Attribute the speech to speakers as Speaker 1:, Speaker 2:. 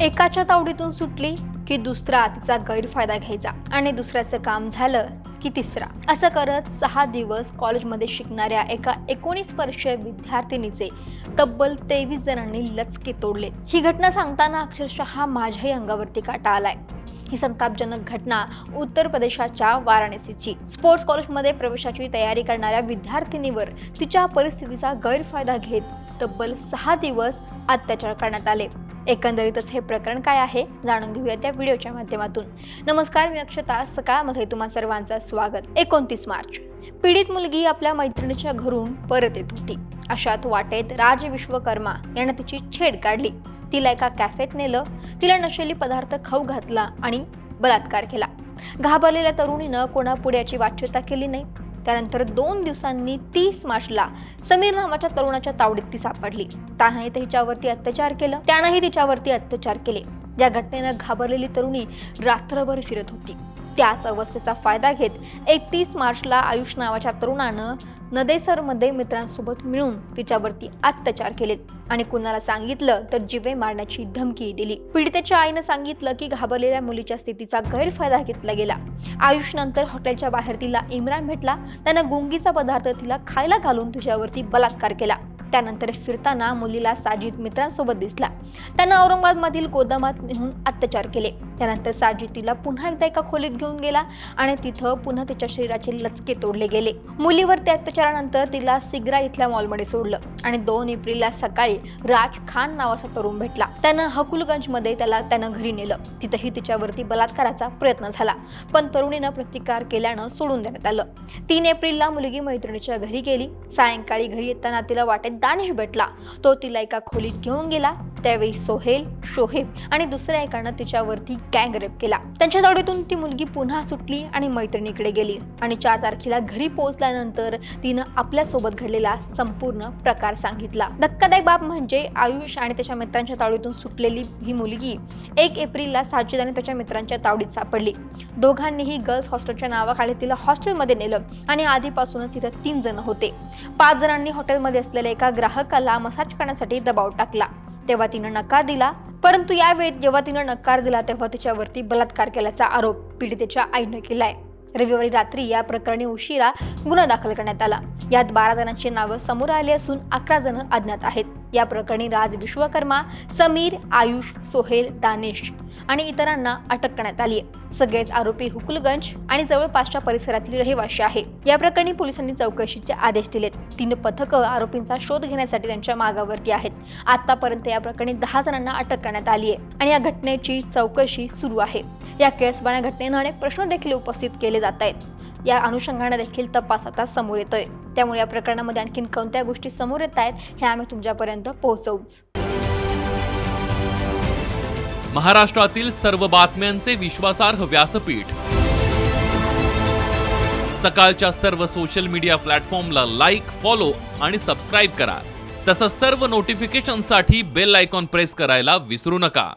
Speaker 1: एकाच्या तावडीतून सुटली की दुसरा तिचा गैरफायदा घ्यायचा आणि दुसऱ्याचं काम झालं की तिसरा. असं करत सहा दिवस कॉलेजमध्ये शिकणाऱ्या एका एकोणीस वर्षीय विद्यार्थिनीचे तब्बल तेवीस जणांनी लचके तोडले. ही घटना सांगताना अक्षरशः माझ्याही अंगावरती काटा आलाय. ही संतापजनक घटना उत्तर प्रदेशाच्या वाराणसीची. स्पोर्ट्स कॉलेजमध्ये प्रवेशाची तयारी करणाऱ्या विद्यार्थिनीवर तिच्या परिस्थितीचा गैरफायदा घेत तब्बल सहा दिवस अत्याचार करण्यात आले. एकंदरीतच हे प्रकरण काय आहे जाणून घेऊया त्या व्हिडिओच्या माध्यमातून. नमस्कार मी अक्षता. सकाळमध्ये तुम्हा सर्वांचं स्वागत. एकोणतीस मार्च. पीडित मुलगी आपल्या मैत्रिणीच्या घरून परत येत होती. अशात वाटेत राज विश्वकर्मा यानं तिची छेड काढली. तिला एका कॅफेत नेलं. तिला नशेली पदार्थ खाऊ घातला आणि बलात्कार केला. घाबरलेल्या तरुणीनं कोणापुढे याची वाच्यता केली नाही. त्यानंतर दोन दिवसांनी तीस मार्चला समीर नावाच्या तरुणाच्या तावडीत ती सापडली. त्याने तिच्यावरती अत्याचार केलं. त्यानंही तिच्यावरती अत्याचार केले. या घटनेनं घाबरलेली तरुणी रात्रभर फिरत होती. त्याच अवस्थेचा फायदा घेत एकतीस मार्चला आयुष नावाच्या तरुणानं नदेसरमध्ये मित्रांसोबत मिळून तिच्यावरती अत्याचार केले. आणि कुणाला सांगितलं तर जिवे मारण्याची धमकी दिली. पीडितेच्या आईनं सांगितलं की घाबरलेल्या मुलीच्या स्थितीचा गैरफायदा घेतला गेला. आयुष नंतर हॉटेलच्या बाहेर तिला इम्रान भेटला. त्यानं गुंगीचा पदार्थ तिला खायला घालून तिच्यावरती बलात्कार केला. त्यानंतर फिरताना मुलीला साजिद मित्रांसोबत दिसला. त्यानं औरंगाबादमधील गोदामात नेऊन अत्याचार केले. त्यानंतर साजी तिला पुन्हा एकदा एका खोलीत घेऊन गेला आणि तिथं पुन्हा तिच्या शरीराचे लचके तोडले गेले. मुलीवर त्या अत्याचारानंतर तिला सिग्रा इथल्या मॉलमध्ये सोडलं आणि दोन एप्रिलला सकाळी राज खान नावाचा तरुण भेटला. त्यानं हकुलगंजमध्ये त्याला त्यानं घरी नेलं. तिथंही तिच्यावरती बलात्काराचा प्रयत्न झाला पण तरुणीनं प्रतिकार केल्यानं सोडून देण्यात आलं. तीन एप्रिलला मुलगी मैत्रिणीच्या घरी गेली. सायंकाळी घरी येताना तिला वाटेत दानिश भेटला. तो तिला एका खोलीत घेऊन गेला. त्यावेळी सोहेल शोहेब आणि दुसऱ्या एकानं तिच्यावरती गँग रेप केला. त्यांच्या तावडीतून ती मुलगी पुन्हा सुटली आणि मैत्रिणीकडे गेली. आणि चार तारखेला घरी पोहोचल्यानंतर तिनं आपल्यासोबत घडलेला संपूर्ण प्रकार सांगितला. धक्कादायक बाब म्हणजे आयुष आणि त्याच्या मित्रांच्या तावडीतून सुटलेली ही मुलगी एक एप्रिलला साजिद आणि त्याच्या मित्रांच्या तावडीत सापडली. दोघांनीही गर्ल्स हॉस्टेलच्या नावाखाली तिला हॉस्टेलमध्ये नेलं आणि आधीपासूनच तिथं तीन जण होते. पाच जणांनी हॉटेलमध्ये असलेल्या एका ग्राहकाला मसाज करण्यासाठी दबाव टाकला. तेव्हा तिनं नकार दिला परंतु यावेळी जेव्हा तिनं नकार दिला तेव्हा तिच्यावरती बलात्कार केल्याचा आरोप पीडितेच्या आईनं केलाय. रविवारी रात्री या प्रकरणी उशिरा गुन्हा दाखल करण्यात आला. यात बारा जणांची नावं समोर आली असून अकरा जण अज्ञात आहेत. या प्रकरणी राज विश्वकर्मा समीर आयुष सोहेल दानिश आणि इतरांना अटक करण्यात आली आहे. सगळेच आरोपी हुकुलगंज आणि जवळपासच्या परिसरातील रहिवाशी आहे. या प्रकरणी पोलिसांनी चौकशीचे आदेश दिलेत. तीन पथकं आरोपींचा शोध घेण्यासाठी त्यांच्या मागावरती आहेत. आतापर्यंत या प्रकरणी दहा जणांना अटक करण्यात आली आहे आणि या घटनेची चौकशी सुरू आहे. या केळसवाण्या घटनेनं अनेक प्रश्न देखील उपस्थित केले जात आहेत. या अनुषंगाने देखील तपास आता समोर येतोय. त्यामुळे या प्रकरणामध्ये आणखीन कोणत्या गोष्टी समोर येत आहेत हे आम्ही तुमच्यापर्यंत पोहोचवूच.
Speaker 2: महाराष्ट्रातील सर्व बातम्यांचे विश्वासार्ह व्यासपीठ. सकाळच्या सर्व सोशल मीडिया प्लॅटफॉर्मला लाईक फॉलो आणि सबस्क्राईब करा. तसंच सर्व नोटिफिकेशनसाठी बेल आयकॉन प्रेस करायला विसरू नका.